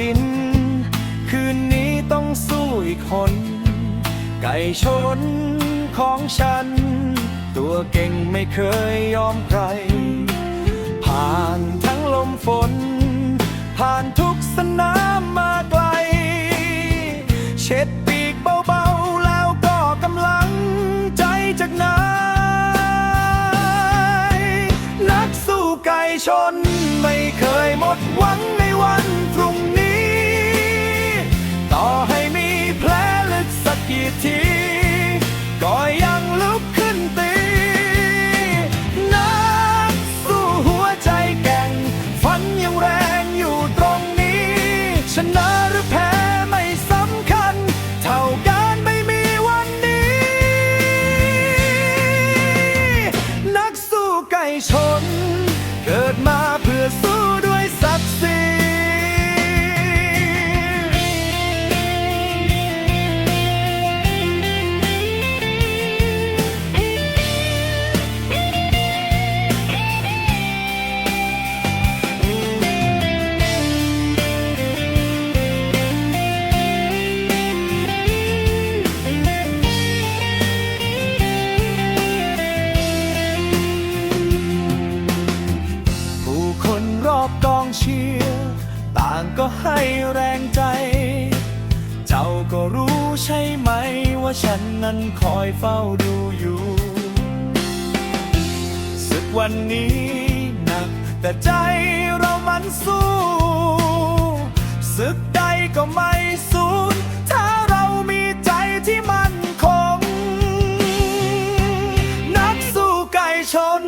ดิน คืนนี้ต้องสู้อีกคน ไก่ชนของฉัน ตัวเก่งไม่เคยยอมใคร ผ่านทั้งลมฝน ผ่านทุกสนามมาไกล เช็ดปีกเบาๆ แล้วก็กำลังใจจากนายนักสู้ไก่ชนไม่เคยหมด สู้ไให้แรงใจ เจ้าก็รู้ใช่ไหม ว่าฉันนั้นคอยเฝ้าดูอยู่สึกวันนี้หนัก แต่ใจเรามันสู้สึกใดก็ไม่สูญถ้าเรามีใจที่มันคง นักสู้ไก่ชน